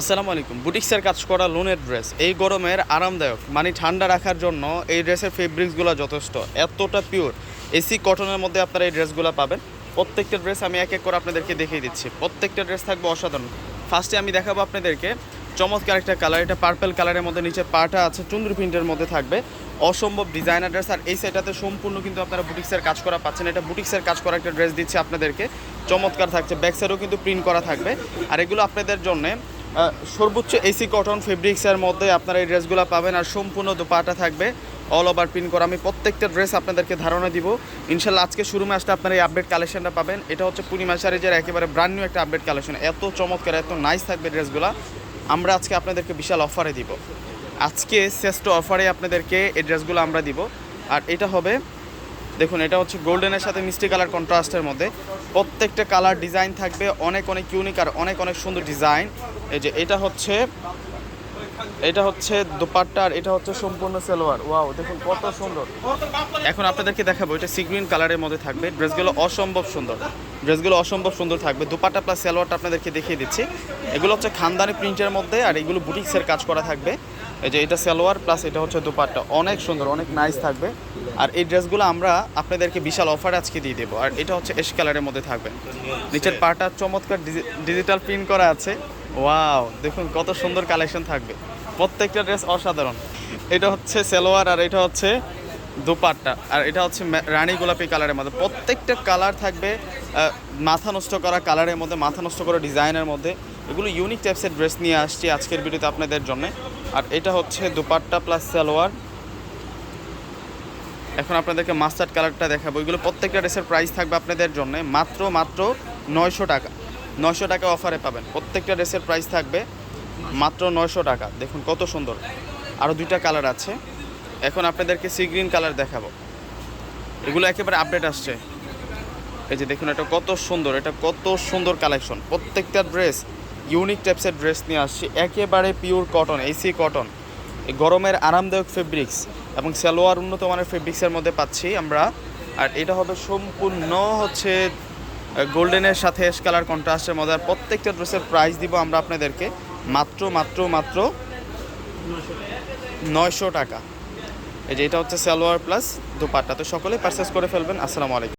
আসসালামু আলাইকুম। বুটিক্সের কাজ করা লোনের ড্রেস। এই গরমের আরামদায়ক মানে ঠান্ডা রাখার জন্য এই ড্রেসের ফেব্রিক্সগুলো যথেষ্ট, এতটা পিওর এসি কটনের মধ্যে আপনারা এই ড্রেসগুলো পাবেন। প্রত্যেকটা ড্রেস আমি এক এক করে আপনাদেরকে দেখিয়ে দিচ্ছি। প্রত্যেকটা ড্রেস থাকবে অসাধারণ। ফার্স্টে আমি দেখাবো আপনাদেরকে চমৎকার একটা কালার এটা পার্পেল কালারের মধ্যে নিচে পাটা আছে, চুন্দ্র প্রিন্টের মধ্যে থাকবে। অসম্ভব ডিজাইনার ড্রেস আর এই সেটাতে সম্পূর্ণ কিন্তু আপনারা বুটিক্সের কাজ করা পাচ্ছেন। এটা বুটিক্সের কাজ করা একটা ড্রেস দিচ্ছে আপনাদেরকে। চমৎকার থাকছে। ব্যাক কিন্তু প্রিন্ট করা থাকবে। আর এগুলো আপনাদের জন্য সর্বোচ্চ এসি কটন ফেব্রিক্সের মধ্যে আপনারা এই ড্রেসগুলো পাবেন আর সম্পূর্ণ দোপাটা থাকবে অল ওভার প্রিন্ট করা। আমি প্রত্যেকটা ড্রেস আপনাদেরকে ধারণা দিব। ইনশাল্লাহ আজকে শুরু মাসটা আপনারা এই আপডেট কালেকশনটা পাবেন। এটা হচ্ছে পূর্ণিমা শাড়িজের একেবারে ব্র্যান্ড নিউ একটা আপডেট কালেকশন এত চমৎকার, এত নাইস থাকবে ড্রেসগুলো। আমরা আজকে আপনাদেরকে বিশাল অফারে দিব। আজকে শ্রেষ্ঠ অফারে আপনাদেরকে এই ড্রেসগুলো আমরা দিব। আর এটা হবে দেখুন, এটা হচ্ছে গোল্ডেনের সাথে মিষ্টি কালার কন্ট্রাস্টের মধ্যে। প্রত্যেকটা কালার ডিজাইন থাকবে, অনেক অনেক ইউনিক আর অনেক অনেক সুন্দর ডিজাইন এই যে এটা হচ্ছে এটা হচ্ছে দোপাট্টা আর এটা হচ্ছে সম্পূর্ণ সেলোয়ার। ওয়াও দেখুন কত সুন্দর। এখন আপনাদেরকে দেখাবো, এটা সিগ্রিন কালারের মধ্যে থাকবে। ড্রেসগুলো অসম্ভব সুন্দর। ড্রেসগুলো অসম্ভব সুন্দর থাকবে। দোপাট্টা প্লাস সেলোয়ারটা আপনাদেরকে দেখিয়ে দিচ্ছি। এগুলো হচ্ছে খানদানি প্রিন্টের মধ্যে আর এগুলো বুটিক্সের কাজ করা থাকবে। এই যে এটা সালোয়ার প্লাস এটা হচ্ছে দোপাট্টা। অনেক সুন্দর, অনেক নাইস থাকবে। আর এই ড্রেসগুলো আমরা আপনাদেরকে বিশাল অফার আজকে দিয়ে দেবো। আর এটা হচ্ছে এস কালারের মধ্যে থাকবে। নিচের পাটা চমৎকার ডিজিটাল প্রিন্ট করা আছে। ওয়াও দেখুন কত সুন্দর কালেকশন থাকবে। প্রত্যেকটা ড্রেস অসাধারণ। এটা হচ্ছে সালোয়ার আর এটা হচ্ছে দোপাট্টা। আর এটা হচ্ছে রানী গোলাপি কালারের মধ্যে। প্রত্যেকটা কালার থাকবে মাথা নষ্ট করা কালারের মধ্যে, মাথা নষ্ট করা ডিজাইনের মধ্যে। এগুলো ইউনিক টাইপসের ড্রেস নিয়ে আসছি আজকের ভিডিওতে আপনাদের জন্য। আর এটা হচ্ছে দুপাট্টা প্লাস সালোয়ার। এখন আপনাদেরকে মাস্টার্ড কালারটা দেখাবো। এগুলো প্রত্যেকটা ড্রেসের প্রাইস থাকবে আপনাদের জন্য। মাত্র মাত্র নয়শো টাকা। নয়শো টাকা অফারে পাবেন। প্রত্যেকটা ড্রেসের প্রাইস থাকবে মাত্র নয়শো টাকা। দেখুন কত সুন্দর। আরও দুইটা কালার আছে। এখন আপনাদেরকে সি গ্রিন কালার দেখাবো। এগুলো একেবারে আপডেট আসছে। এই যে দেখুন এটা কত সুন্দর। এটা কত সুন্দর কালেকশন প্রত্যেকটা ড্রেস ইউনিক টাইপসের ড্রেস নিয়ে আসছি। একেবারে পিওর কটন এসি কটন গরমের আরামদায়ক ফেব্রিক্স এবং সালোয়ার উন্নত মানের ফেব্রিক্সের মধ্যে পাচ্ছি আমরা। আর এটা হবে সম্পূর্ণ হচ্ছে গোল্ডেনের সাথে এস কালার কন্ট্রাস্টের মধ্যে। আর প্রত্যেকটা ড্রেসের প্রাইস দিব আমরা আপনাদেরকে মাত্র মাত্র মাত্র নয়শো টাকা। এই যে এটা হচ্ছে সালোয়ার প্লাস দোপাট্টা। তো সকলেই পারচেস করে ফেলবেন। আসসালামু আলাইকুম।